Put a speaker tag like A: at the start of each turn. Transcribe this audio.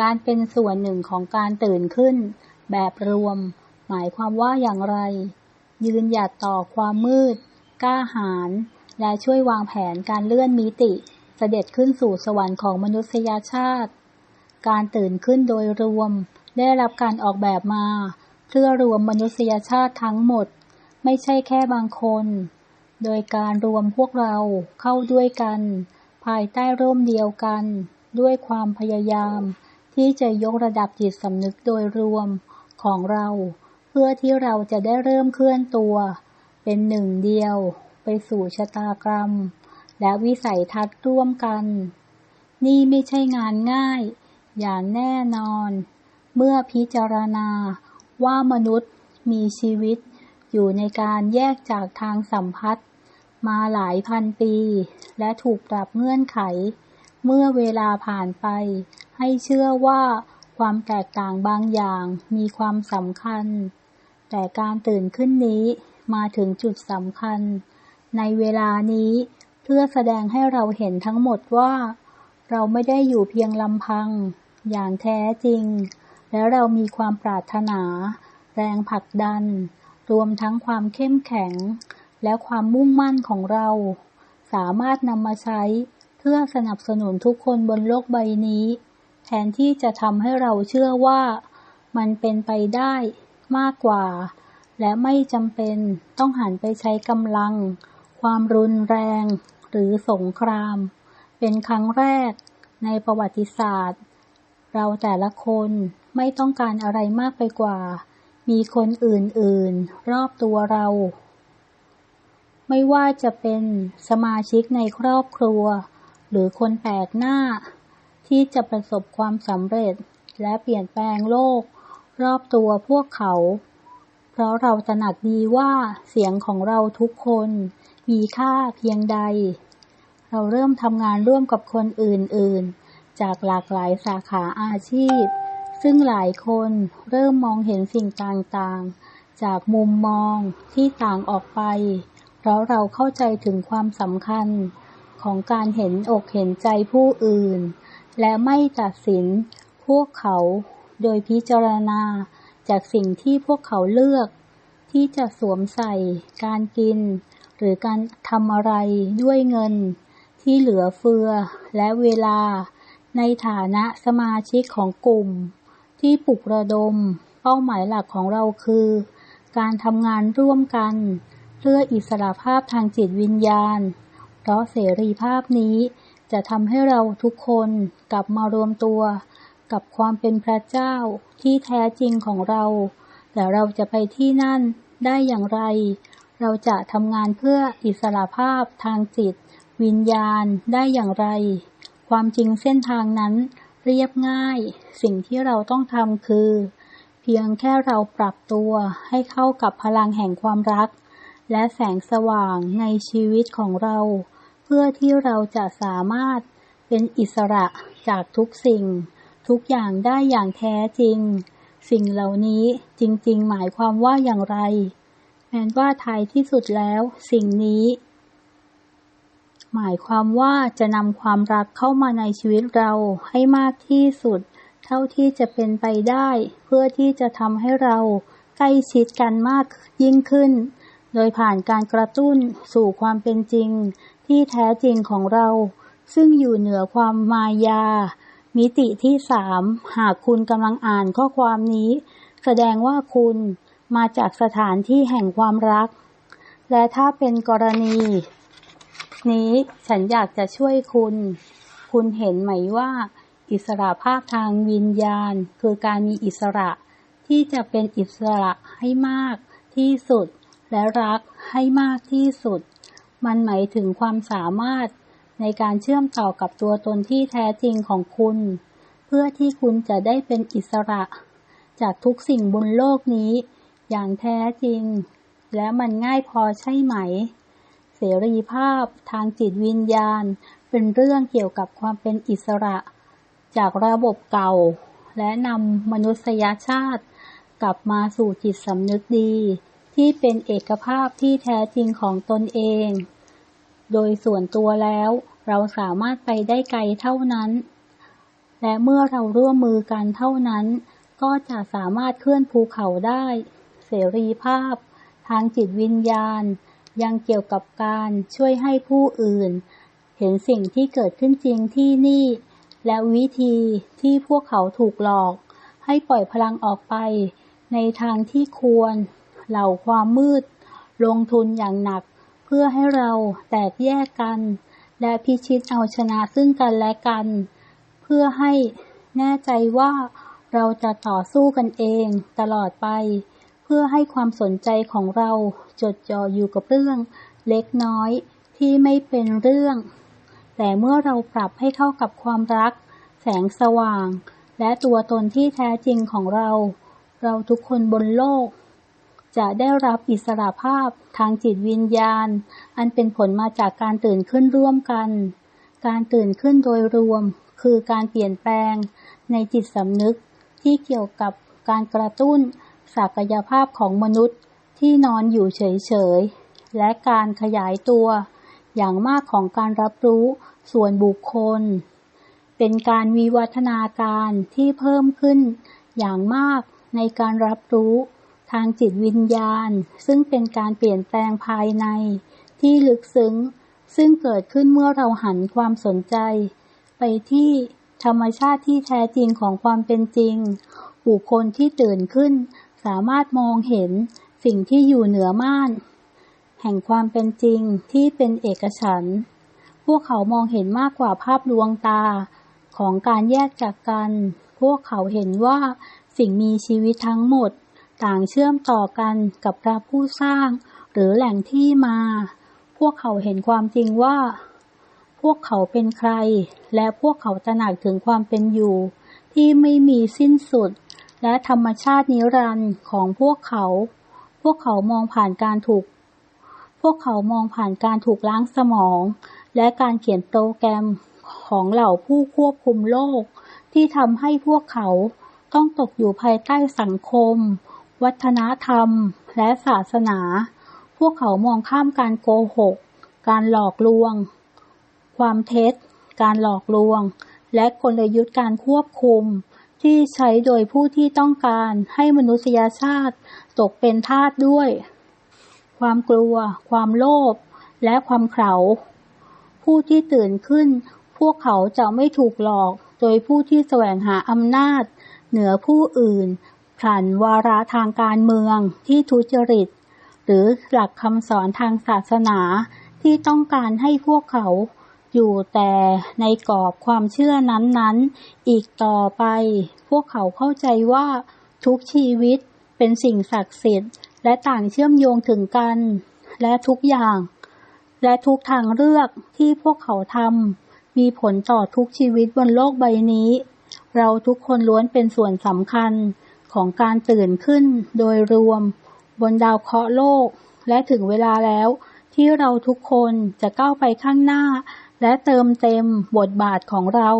A: การเป็นส่วนหนึ่งของการตื่นขึ้น แบบรวม หมายความว่าอย่างไร ยืนหยัดต่อความมืด กล้าหาญและช่วยวางแผนการเลื่อนมิติเสด็จขึ้นสู่สวรรค์ของมนุษยชาติ การตื่นขึ้นโดยรวม ได้รับการออกแบบมา เพื่อรวมมนุษยชาติทั้งหมด ไม่ใช่แค่บางคน โดยการรวมพวกเราเข้าด้วยกัน ภายใต้ร่มเดียวกัน ด้วยความพยายาม ที่จะยกระดับจิตสำนึกโดยรวมของเรา เพื่อที่เราจะได้เริ่มเคลื่อนตัว เป็นหนึ่งเดียว ไปสู่ชะตากรรม และวิสัยทัศน์ร่วมกัน นี่ไม่ใช่งานง่าย อย่างแน่นอน เมื่อพิจารณาว่ามนุษย์มีชีวิต อยู่ในการแยกจากทางสัมพัทธ์มาหลายพันปี และถูกปรับเงื่อนไข เมื่อเวลาผ่านไป ให้เชื่อว่าความแตกต่างบางอย่างมีความสำคัญ แต่การตื่นขึ้นนี้มาถึงจุดสำคัญ ในเวลานี้เพื่อแสดงให้เราเห็นทั้งหมดว่า เราไม่ได้อยู่เพียงลำพัง อย่างแท้จริง และเรามีความปรารถนา แรงผลักดัน รวมทั้งความเข้มแข็ง และความมุ่งมั่นของเรา สามารถนำมาใช้ เพื่อสนับสนุนทุกคนบนโลกใบนี้ แทนที่จะทำให้เราเชื่อว่ามันเป็นไปได้มากกว่า และไม่จำเป็นต้องหันไปใช้กำลัง ความรุนแรง หรือสงคราม เป็นครั้งแรกในประวัติศาสตร์ เราแต่ละคนไม่ต้องการอะไรมากไปกว่า มีคนอื่นๆ รอบตัวเรา ไม่ว่าจะเป็นสมาชิกในครอบครัว หรือคนแปลกหน้า ที่จะประสบความสำเร็จและเปลี่ยนแปลงโลก รอบตัวพวกเขา เพราะเราตระหนักดีว่าเสียงของเราทุกคนมีค่าเพียงใด เราเริ่มทำงานร่วมกับคนอื่นๆ จากหลากหลายสาขาอาชีพ ซึ่งหลายคนเริ่มมองเห็นสิ่งต่างๆ จากมุมมองที่ต่างออกไป เพราะเราเข้าใจถึงความสำคัญ ของการเห็นอกเห็นใจผู้อื่น และไม่ตัดสินพวกเขาโดยพิจารณาจากสิ่งที่พวกเขาเลือก ที่จะสวมใส่ การกิน หรือการทำอะไรด้วยเงิน ที่เหลือเฟือและเวลา ในฐานะสมาชิกของกลุ่ม ที่ปลุกระดม เป้าหมายหลักของเราคือ การทำงานร่วมกัน เพื่ออิสรภาพทางจิตวิญญาณ ราะเสรีภาพนี้จะทำให้เราทุกคนกลับมารวมตัว กับความเป็นพระเจ้าที่แท้จริงของเรา แต่เราจะไปที่นั่นได้อย่างไร เราจะทำงานเพื่ออิสรภาพทางจิต วิญญาณได้อย่างไร ความจริงเส้นทางนั้นเรียบง่าย สิ่งที่เราต้องทำคือ เพียงแค่เราปรับตัวให้เข้ากับพลังแห่งความรัก และแสงสว่างในชีวิตของเรา พื่อที่เราจะสามารถเป็นอิสระจากทุกสิ่ง ทุกอย่างได้อย่างแท้จริง สิ่งเหล่านี้จริง ๆ หมายความว่าอย่างไร แม้ว่าท้ายที่สุดแล้ว สิ่งนี้ หมายความว่าจะนำความรักเข้ามาในชีวิตเราให้มากที่สุด เท่าที่จะเป็นไปได้ เพื่อที่จะทำให้เราใกล้ชิดกันมากยิ่งขึ้น โดยผ่านการกระตุ้นสู่ความเป็นจริง ที่แท้จริงของเรา ซึ่งอยู่เหนือความมายา มิติที่สามหากคุณกำลังอ่านข้อความนี้ แสดงว่าคุณมาจากสถานที่แห่งความรัก และถ้าเป็นกรณี นี้ฉันอยากจะช่วยคุณ คุณเห็นไหมว่า อิสระภาพทางวิญญาณ คือการมีอิสระที่จะเป็นอิสระให้มากที่สุด และรักให้มากที่สุด มันหมายถึงความสามารถในการเชื่อมต่อกับตัวตนที่แท้จริงของคุณ เพื่อที่คุณจะได้เป็นอิสระ จากทุกสิ่งบนโลกนี้ อย่างแท้จริง และมันง่ายพอใช่ไหม เสรีภาพทางจิตวิญญาณ เป็นเรื่องเกี่ยวกับความเป็นอิสระ จากระบบเก่า และนำมนุษยชาติ กลับมาสู่จิตสำนึกดี ที่เป็นเอกภาพที่แท้จริงของตนเอง โดยส่วนตัวแล้ว เราสามารถไปได้ไกลเท่านั้น และเมื่อเราร่วมมือกันเท่านั้น ก็จะสามารถเคลื่อนภูเขาได้ เสรีภาพ ทางจิตวิญญาณ ยังเกี่ยวกับการช่วยให้ผู้อื่น เห็นสิ่งที่เกิดขึ้นจริงที่นี่ และวิธีที่พวกเขาถูกหลอก ให้ปล่อยพลังออกไป ในทางที่ควร เหล่าความมืด ลงทุนอย่างหนัก เพื่อให้เราแตกแยกกัน และพิชิตเอาชนะซึ่งกันและกัน เพื่อให้แน่ใจว่าเราจะต่อสู้กันเองตลอดไป เพื่อให้ความสนใจของเราจดจ่ออยู่กับเรื่องเล็กน้อยที่ไม่เป็นเรื่อง แต่เมื่อเราปรับให้เข้ากับความรัก แสงสว่าง และตัวตนที่แท้จริงของเรา เราทุกคนบนโลก จะได้รับอิสระภาพทางจิตวิญญาณ อันเป็นผลมาจากการตื่นขึ้นร่วมกัน การตื่นขึ้นโดยรวม คือการเปลี่ยนแปลง ในจิตสำนึกที่เกี่ยวกับการกระตุ้นศักยภาพของมนุษย์ที่นอนอยู่เฉยๆ และการขยายตัว อย่างมากของการรับรู้ส่วนบุคคล เป็นการวิวัฒนาการที่เพิ่มขึ้นอย่างมากในการรับรู้ ทางจิตวิญญาณ ซึ่งเป็นการเปลี่ยนแปลงภายใน ที่ลึกซึ้ง ซึ่งเกิดขึ้นเมื่อเราหันความสนใจ ไปที่ธรรมชาติที่แท้จริงของความเป็นจริง บุคคลที่ตื่นขึ้น สามารถมองเห็นสิ่งที่อยู่เหนือม่าน แห่งความเป็นจริงที่เป็นเอกฉันท์พวกเขามองเห็นมากกว่าภาพลวงตาของการแยกจากกัน พวกเขาเห็นว่าสิ่งมีชีวิตทั้งหมด ต่างเชื่อมต่อกันกับพระผู้สร้าง หรือแหล่งที่มา พวกเขาเห็นความจริงว่า พวกเขาเป็นใคร และพวกเขาตระหนักถึงความเป็นอยู่ ที่ไม่มีสิ้นสุด และธรรมชาตินิรันดร์ของพวกเขา พวกเขามองผ่านการถูก พวกเขามองผ่านการถูกล้างสมอง และการเขียนโปรแกรมของเหล่าผู้ควบคุมโลก ที่ทำให้พวกเขาต้องตกอยู่ภายใต้สังคม วัฒนธรรม และศาสนา พวกเขามองข้ามการโกหก การหลอกลวง ความเท็จ การหลอกลวง และกลยุทธ์การควบคุม ที่ใช้โดยผู้ที่ต้องการให้มนุษยชาติตกเป็นทาสด้วย ความกลัว ความโลภ และความเข่า ผู้ที่ตื่นขึ้น พวกเขาจะไม่ถูกหลอกโดยผู้ที่แสวงหาอำนาจ เหนือผู้อื่น ผ่านวาระทางการเมืองที่ทุจริต หรือหลักคำสอนทางศาสนาที่ต้องการให้พวกเขาอยู่แต่ในกรอบความเชื่อนั้นๆ อีกต่อไป พวกเขาเข้าใจว่าทุกชีวิตเป็นสิ่งศักดิ์สิทธิ์ และต่างเชื่อมโยงถึงกัน และทุกอย่าง และทุกทางเลือกที่พวกเขาทำมีผลต่อทุกชีวิตบนโลกใบนี้ เราทุกคนล้วนเป็นส่วนสำคัญ ของการตื่นขึ้นโดยรวมบนดาวเคราะห์โลก และถึงเวลาแล้วที่เราทุกคนจะก้าวไปข้างหน้า และเติมเต็มบทบาทของเรา